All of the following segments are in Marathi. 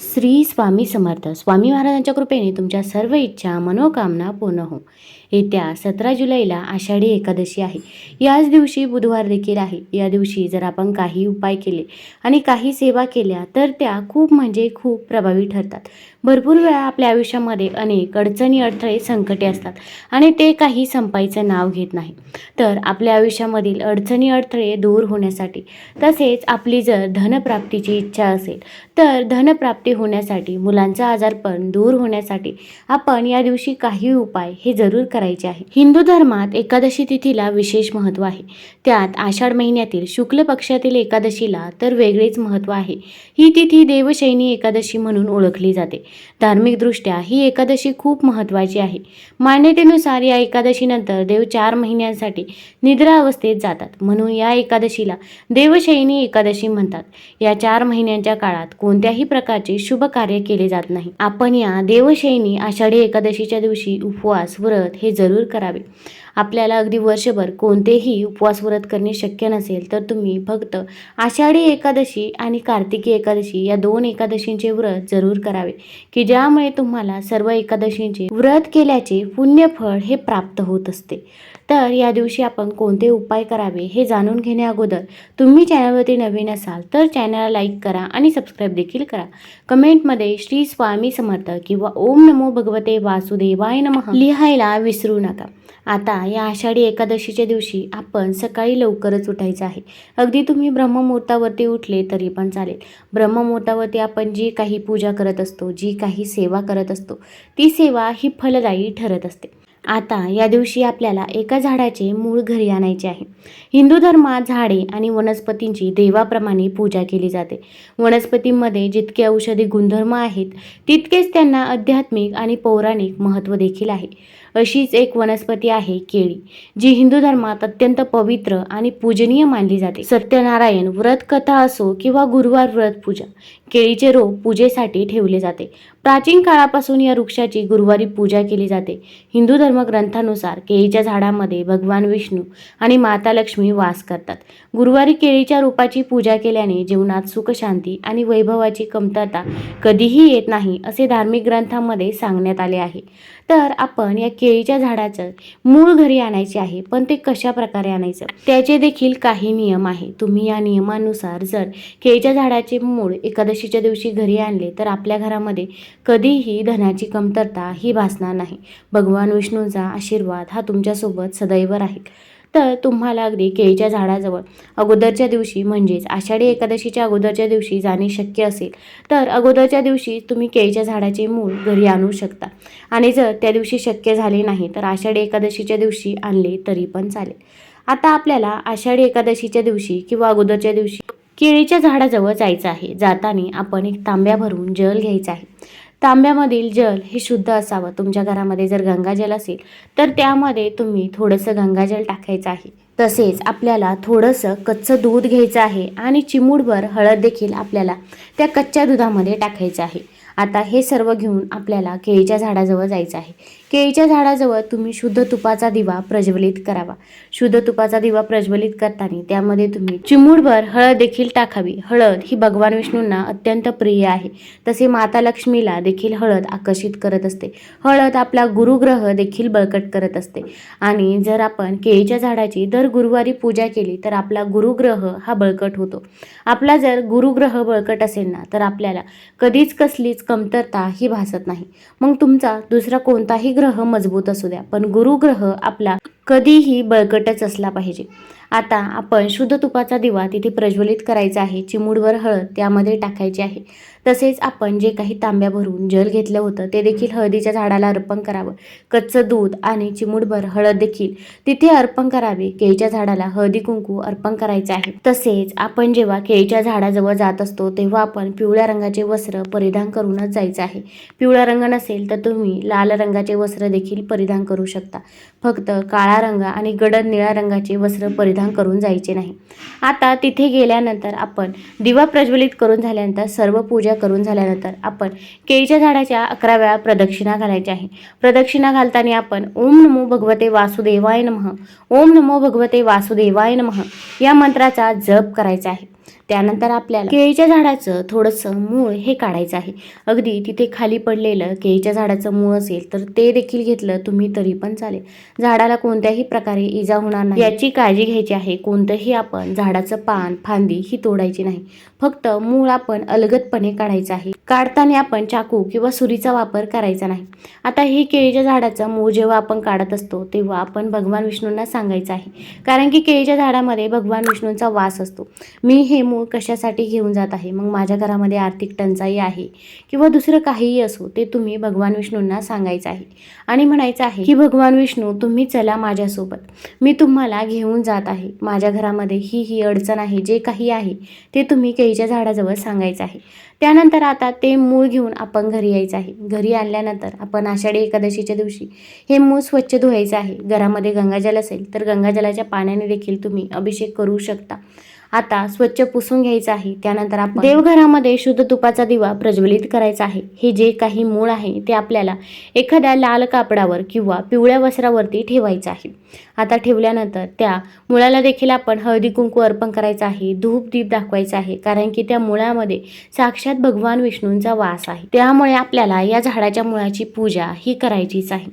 श्री स्वामी समर्थ. स्वामी महाराजांच्या कृपेने तुमच्या सर्व इच्छा मनोकामना पूर्ण हो. येत्या सतरा जुलैला आषाढी एकादशी आहे. याच दिवशी बुधवार देखील आहे. या दिवशी जर आपण काही उपाय केले आणि काही सेवा केल्या तर त्या खूप म्हणजे खूप प्रभावी ठरतात. भरपूर वेळा आपल्या आयुष्यामध्ये अनेक अडचणी अडथळे संकटे असतात आणि ते काही संपायचं नाव घेत नाही. तर आपल्या आयुष्यामधील अडचणी अडथळे दूर होण्यासाठी तसेच आपली जर धनप्राप्तीची इच्छा असेल तर धनप्राप्ती होण्यासाठी मुलांचा आजारपण दूर होण्यासाठी आपण या दिवशी काही उपाय हे जरूर करायचे आहे. हिंदू धर्मात एकादशी तिथीला विशेष महत्त्व आहे. त्यात आषाढ महिन्यातील शुक्ल पक्षातील एकादशीला तर वेगळेच महत्त्व आहे. ही तिथी देवशैनी एकादशी म्हणून ओळखली जाते. धार्मिकदृष्ट्या ही एकादशी खूप महत्त्वाची आहे. मान्यतेनुसार या एकादशीनंतर देव चार महिन्यांसाठी निद्रा अवस्थेत जातात. म्हणून या एकादशीला देवशैनी एकादशी म्हणतात. या चार महिन्यांच्या काळात कोणत्याही प्रकारचे शुभ कार्य केले जात नाही. आपण या देवशयनी आषाढी एकादशीच्या दिवशी उपवास व्रत हे जरूर करावे. आपल्याला अगदी वर्षभर कोणतेही उपवास व्रत करणे शक्य नसेल तर तुम्ही फक्त आषाढी एकादशी आणि कार्तिकी एकादशी या दोन एकादशींचे व्रत जरूर करावे की ज्यामुळे तुम्हाला सर्व एकादशींचे व्रत केल्याचे पुण्यफळ हे प्राप्त होत असते. तर या दिवशी आपण कोणते उपाय करावे हे जाणून घेण्या अगोदर तुम्ही चॅनलवरती नवीन असाल तर चॅनलला लाईक करा आणि सबस्क्राईब देखील करा. कमेंटमध्ये श्री स्वामी समर्थ किंवा ओम नमो भगवते वासुदेवाय नम लिहायला विसरू नका. आता या आषाढी एकादशीच्या दिवशी आपण सकाळी लवकरच उठायचं आहे. अगदी तुम्ही ब्रह्ममुहूर्तावरती उठले तरी पण चालेल. ब्रह्ममुहूर्तावरती आपण जी काही पूजा करत असतो जी काही सेवा करत असतो ती सेवा ही फलदायी ठरत असते. आता या दिवशी आपल्याला एका झाडाचे मूळ घरी आणायचे आहे. हिंदू धर्मात झाडे आणि वनस्पतींची देवाप्रमाणे पूजा केली जाते. वनस्पतींमध्ये जितके औषधी गुणधर्म आहेत तितकेच त्यांना आध्यात्मिक आणि पौराणिक महत्त्व देखील आहे. अशीच एक वनस्पती आहे केळी जी हिंदू धर्मात अत्यंत पवित्र आणि पूजनीय मानली जाते. सत्यनारायण व्रत कथा असो किंवा गुरुवार व्रत पूजा केळीचे रोप पूजेसाठी ठेवले जाते. प्राचीन काळापासून या वृक्षाची गुरुवारी पूजा केली जाते. हिंदू धर्मग्रंथानुसार केळीच्या झाडामध्ये भगवान विष्णू आणि माता लक्ष्मी वास करतात. गुरुवारी केळीच्या रोपाची पूजा केल्याने जीवनात सुखशांती आणि वैभवाची कमतरता कधीही येत नाही असे धार्मिक ग्रंथामध्ये सांगण्यात आले आहे. तर आपण या केळीच्या झाडाचं मूळ घरी आणायचे आहे पण ते कशा प्रकारे आणायचं? त्याचे देखील काही नियम आहे. तुम्ही या नियमानुसार जर केळीच्या झाडाचे मूळ एकादशीच्या दिवशी घरी आणले तर आपल्या घरामध्ये कधीही धनाची कमतरता ही भासणार नाही. भगवान विष्णूंचा आशीर्वाद हा तुमच्यासोबत सदैव राहील. तर तुम्हाला अगदी केळीच्या झाडाजवळ अगोदरच्या दिवशी म्हणजेच आषाढी एकादशीच्या अगोदरच्या दिवशी जाणे शक्य असेल तर अगोदरच्या दिवशी तुम्ही केळीच्या झाडाचे मूळ घरी आणू शकता. आणि जर त्या दिवशी शक्य झाले नाही तर आषाढी एकादशीच्या दिवशी आणले तरी पण चालेल. आता आपल्याला आषाढी एकादशीच्या दिवशी किंवा अगोदरच्या दिवशी केळीच्या झाडाजवळ जायचं आहे. जाताना आपण एक तांब्या भरून जल घ्यायचं आहे. तांब्यामधील जल हे शुद्ध असावं. तुमच्या घरामध्ये जर गंगाजल असेल तर त्यामध्ये तुम्ही थोडंसं गंगाजल टाकायचं आहे. तसेच आपल्याला थोडंसं कच्चं दूध घ्यायचं आहे आणि चिमूडभर हळद देखील आपल्याला त्या कच्च्या दुधामध्ये टाकायचं आहे. आता हे सर्व घेऊन आपल्याला केळीच्या झाडाजवळ जायचं आहे. केळीच्या झाडाजवळ तुम्ही शुद्ध तुपाचा दिवा प्रज्वलित करावा. शुद्ध तुपाचा दिवा प्रज्वलित करताना त्यामध्ये तुम्ही चिमूडभर हळद देखील टाकावी. हळद ही भगवान विष्णूंना अत्यंत प्रिय आहे. तसे माता लक्ष्मीला देखील हळद आकर्षित करत असते. हळद आपला गुरुग्रह देखील बळकट करत असते. आणि जर आपण केळीच्या झाडाची दर गुरुवारी पूजा केली तर आपला गुरुग्रह हा बळकट होतो. आपला जर गुरुग्रह बळकट असेल ना तर आपल्याला कधीच कसलीच कमतरता ही भासत नाही. मग तुमचा दुसरा कोणताही ग्रह मजबूत असू द्या पण गुरुग्रह आपला कधीही बळकटच असला पाहिजे. आता आपण शुद्ध तुपाचा दिवा तिथे प्रज्वलित करायचा आहे. चिमूडवर हळद त्यामध्ये टाकायची आहे. तसेच आपण जे काही तांब्या भरून जल घेतलं होतं ते देखील हळदीच्या झाडाला अर्पण करावं. कच्चं दूध आणि चिमूटभर हळद देखील तिथे अर्पण करावे. केळीच्या झाडाला हळदी कुंकू अर्पण करायचं आहे. तसेच आपण जेव्हा केळीच्या झाडाजवळ जात असतो तेव्हा आपण पिवळ्या रंगाचे वस्त्र परिधान करूनच जायचं आहे. पिवळा रंग नसेल तर तुम्ही लाल रंगाचे वस्त्र देखील परिधान करू शकता. फक्त काळा रंग आणि गडद निळ्या रंगाचे वस्त्र परिधान करून जायचे नाही. आता तिथे गेल्यानंतर आपण दिवा प्रज्वलित करून झाल्यानंतर सर्व पूजा करून झाल्यानंतर आपण केळीच्या झाडाच्या अकरा वेळा प्रदक्षिणा घालायच्या आहे. प्रदक्षिणा घालताना आपण ओम नमो भगवते वासुदेवाय नमः ओम नमो भगवते वासुदेवाय नमः या मंत्राचा जप करायचा आहे. त्यानंतर आपल्याला केळीच्या झाडाचं थोडंसं मूळ हे काढायचं आहे. अगदी तिथे खाली पडलेलं केळीच्या झाडाचं मूळ असेल तर ते देखील घेतलं तुम्ही तरी पण चालेल. झाडाला कोणत्याही प्रकारे इजा होणार नाही. याची काळजी घ्यायची आहे. कोणतंही आपण झाडाचं पान फांदी ही तोडायची नाही. फक्त मूळ आपण अलगदपणे काढायचं आहे. काढताना आपण चाकू किंवा सुरीचा वापर करायचा नाही. आता हे केळीच्या झाडाचं मूळ जेव्हा आपण काढत असतो तेव्हा आपण भगवान विष्णूंना सांगायचं आहे. कारण की केळीच्या झाडामध्ये भगवान विष्णूंचा वास असतो. मी हे मूळ कशासाठी घेऊन जात आहे? मग माझ्या घरामध्ये आर्थिक टंचाई आहे किंवा दुसरं काहीही असो ते तुम्ही भगवान विष्णूंना सांगायचं आहे आणि म्हणायचं आहे की भगवान विष्णू तुम्ही चला माझ्यासोबत. मी तुम्हाला घेऊन जात आहे. माझ्या घरामध्ये ही ही अडचण आहे जे काही आहे ते तुम्ही केळीच्या झाडाजवळ सांगायचं आहे. त्यानंतर आता ते मूळ घेऊन आपण घरी यायचं आहे. घरी आणल्यानंतर आपण आषाढी एकादशीच्या दिवशी हे मूळ स्वच्छ धुवायचं आहे. घरामध्ये गंगाजल असेल तर गंगाजलाच्या पाण्याने देखील तुम्ही अभिषेक करू शकता. आता स्वच्छ पुसून घ्यायचं आहे. त्यानंतर आपण देवघरामध्ये शुद्ध तुपाचा दिवा प्रज्वलित करायचा आहे. हे जे काही मूळ आहे ते आपल्याला एखाद्या लाल कापडावर किंवा पिवळ्या वस्त्रावरती ठेवायचं आहे. आता ठेवल्यानंतर त्या मुळाला देखील आपण हळदी कुंकू अर्पण करायचं आहे धूप दीप दाखवायचा आहे कारण की त्या मुळामध्ये साक्षात भगवान विष्णूंचा वास आहे. त्यामुळे आपल्याला या झाडाच्या मुळाची पूजा ही करायचीच आहे.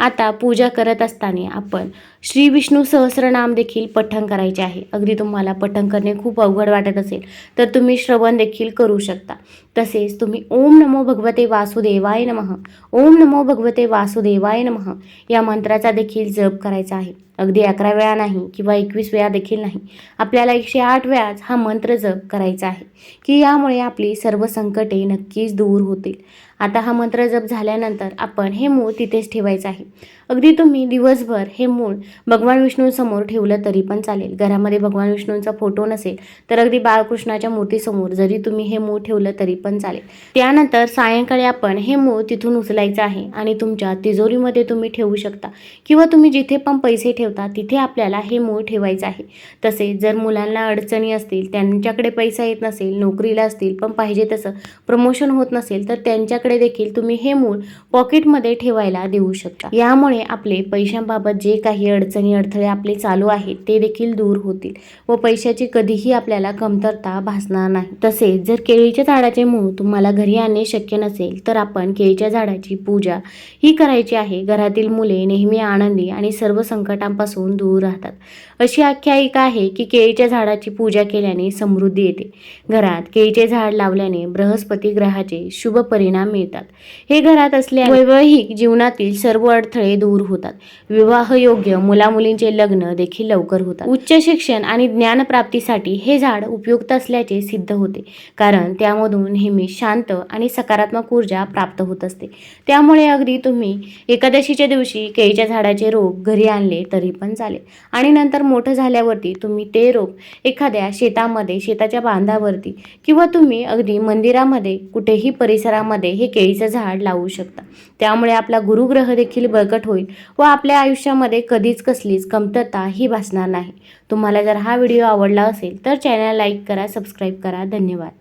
आता पूजा करत असताना आपण श्री विष्णू सहस्रनाम देखील पठण करायचे आहे. अगदी तुम्हाला पठण करणे खूप अवघड वाटत असेल तर तुम्ही श्रवण देखील करू शकता. तसेच तुम्ही ओम नमो भगवते वासुदेवाय नमः ओम नमो भगवते वासुदेवाय नमः या मंत्राचा देखील जप करायचा आहे. अगदी अकरा वेळा नाही किंवा एकवीस वेळा देखील नाही आपल्याला एकशे आठ वेळाच हा मंत्र जप करायचा आहे की यामुळे आपली सर्व संकटे नक्कीच दूर होतील. आता हा मंत्र जप झाल्यानंतर आपण हे मूळ तिथेच ठेवायचं आहे. अगदी तुम्ही दिवसभर हे मूळ भगवान विष्णूंसमोर ठेवलं तरी पण चालेल. घरामध्ये भगवान विष्णूंचा फोटो नसेल तर अगदी बाळकृष्णाच्या मूर्तीसमोर जरी तुम्ही हे मूळ ठेवलं तरी पण चालेल. त्यानंतर सायंकाळी आपण हे मूळ तिथून उचलायचं आहे आणि तुमच्या तिजोरीमध्ये तुम्ही ठेवू शकता किंवा तुम्ही जिथे पण पैसे ठेवता तिथे आपल्याला हे मूळ ठेवायचं आहे. तसेच जर मुलांना अडचणी असतील त्यांच्याकडे पैसा येत नसेल नोकरीला असतील पण पाहिजे तसं प्रमोशन होत नसेल तर त्यांच्याकडे देखील तुम्ही हे मूळ पॉकेटमध्ये ठेवायला देऊ शकता. यामुळे आपले पैशांबाबत जे काही अडचणी अडथळे आपले चालू आहेत ते देखील दूर होतील व पैशाची कधीही आपल्याला कमतरता भासणार नाही. तसेच जर केळीच्या झाडाचे मूळ तुम्हाला घरी आणणे शक्य नसेल तर आपण केळीच्या झाडाची पूजा ही करायची आहे. घरातील मुले नेहमी आनंदी आणि सर्व संकटांपासून दूर राहतात. अशी आख्यायिका आहे की केळीच्या झाडाची पूजा केल्याने समृद्धी येते. घरात केळीचे झाड लावल्याने बृहस्पती ग्रहाचे शुभ परिणाम मिळतात. हे घरात असल्या वैवाहिक जीवनातील सर्व अडथळे दूर दूर होतात. विवाह योग्य मुलामुलींचे लग्न देखील लवकर होतात. उच्च शिक्षण आणि ज्ञानप्राप्तीसाठी हे झाड उपयुक्त असल्याचे सिद्ध होते. कारण त्यामधून नेहमी शांत आणि सकारात्मक ऊर्जा प्राप्त होत असते. त्यामुळे अगदी तुम्ही एकादशीच्या दिवशी केळीच्या झाडाचे रोप घरी आणले तरी पण चालेल. आणि नंतर मोठं झाल्यावरती तुम्ही ते रोप एखाद्या शेतामध्ये शेताच्या बांधावरती किंवा तुम्ही अगदी मंदिरामध्ये कुठेही परिसरामध्ये हे केळीचं झाड लावू शकता. त्यामुळे आपला गुरुग्रह देखील बळकट होईल व आपल्या आयुष्यामध्ये कधीच कसलीच कमतरता ही भासणार नाही. तुम्हाला जर हा व्हिडिओ आवडला असेल तर चॅनल लाईक करा सबस्क्राईब करा. धन्यवाद.